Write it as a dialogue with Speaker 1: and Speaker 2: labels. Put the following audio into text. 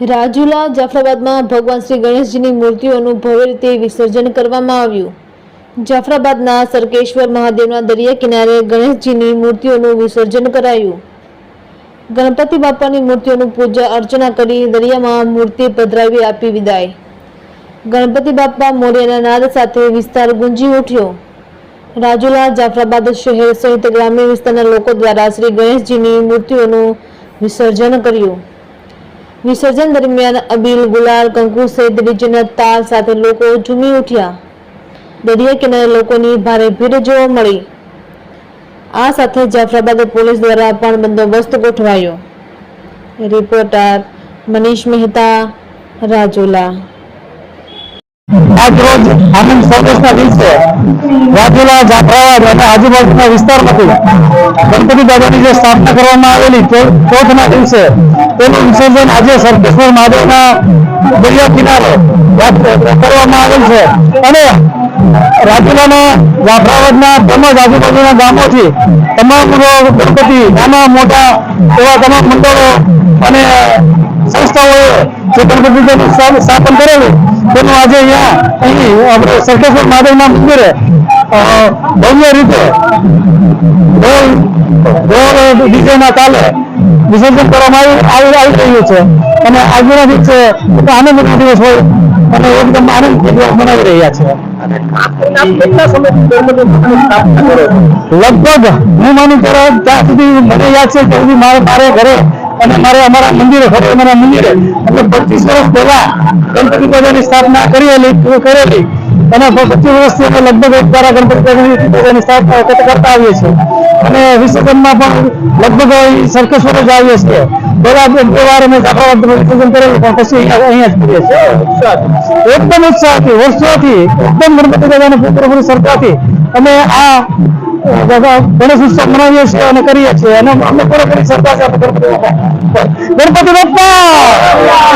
Speaker 1: રાજુલા જાફરાબાદમાં ભગવાન શ્રી ગણેશજીની મૂર્તિઓનું ભવ્ય રીતે વિસર્જન કરવામાં આવ્યું. જાફરાબાદના સરકેશ્વર મહાદેવના દરિયા કિનારે ગણેશજીની મૂર્તિઓનું વિસર્જન કરાયું. ગણપતિ બાપાની મૂર્તિઓનું પૂજા અર્ચના કરી દરિયામાં મૂર્તિ પધરાવી આપી વિદાય. ગણપતિ બાપા મોરિયાના નાદ સાથે વિસ્તાર ગુંજી ઉઠ્યો. રાજુલા જાફરાબાદ શહેર સહિત ગ્રામ્ય વિસ્તારના લોકો દ્વારા શ્રી ગણેશજીની મૂર્તિઓનું વિસર્જન કર્યું. વિસર્જન દરમિયાન અબીલ, ગુલાલ, કંકુ સહિત ડીજેના તાલ સાથે લોકો ઝૂમી ઉઠ્યા. દરિયા કિનારે લોકોની ભારે ભીડ જોવા મળી. આ સાથે જાફરાબાદ પોલીસ દ્વારા પણ બંદોબસ્ત ગોઠવાયો. રિપોર્ટર મનીષ મહેતા, રાજુલા.
Speaker 2: આજ રોજ આનંદ સર્વિસના દિવસે રાજુલા જાફરાબાદ અને આજુબાજુના વિસ્તારમાંથી ગણપતિ દાદાની જે સ્થાપના કરવામાં આવેલી ચોથના દિવસે તેનું વિસર્જન આજે સરકેશ્વર મહાદેવના દરિયા કિનારે કરવામાં આવેલ છે. અને રાજુલાના, જાફરાબાદના તેમજ આજુબાજુના ગામોથી તમામ ગણપતિ, નાના, મોટા એવા તમામ મંડળો અને સંસ્થાઓએ ગણપતિનું સ્થાપન કરેલું, તેનું આજે અહીંયા અહીં આપણે સરકેશ્વર મહાદેવના મંદિરે ભવ્ય રીતે ઢોલ ઢોલ વિસર્જન કરવામાં આવી આવી રહ્યું છે. અને આજના દિવસે આનંદનો દિવસ હોય, અને એકદમ આનંદ મનાવી રહ્યા છે. લગભગ હું માનું ત્યારે ત્યાં સુધી મને યાદ છે, ત્યાં સુધી મારે મારે ઘરે અને મારે અમારા મંદિરે અમારા મંદિરે અમે પચીસ વર્ષ પહેલા ગણપતિ દાદાની સ્થાપના કરેલી કરેલી અને પચીસ વર્ષથી અમે લગભગ એક દ્વારા ગણપતિ દાદાની સ્થાપના વખત કરતા આવીએ છીએ. અને વિસર્જનમાં પણ લગભગ સરકેશ્વર જ આવીએ છીએ. પહેલા બે વાર અમે જાફરાબાદ વિસર્જન કરેલું પણ પછી અહીંયા જ કરીએ છીએ. એકદમ ઉત્સાહથી, વર્ષોથી એકદમ ગણપતિ દાદાની પુત્રપુરી સરકારથી અમે આ ગણેશ ઉત્સવ મનાવીએ છીએ અને કરીએ છીએ. અને અમે પૂરેપૂરી શ્રદ્ધા છે ગણપતિ બાપા! ગણપતિ બાપા!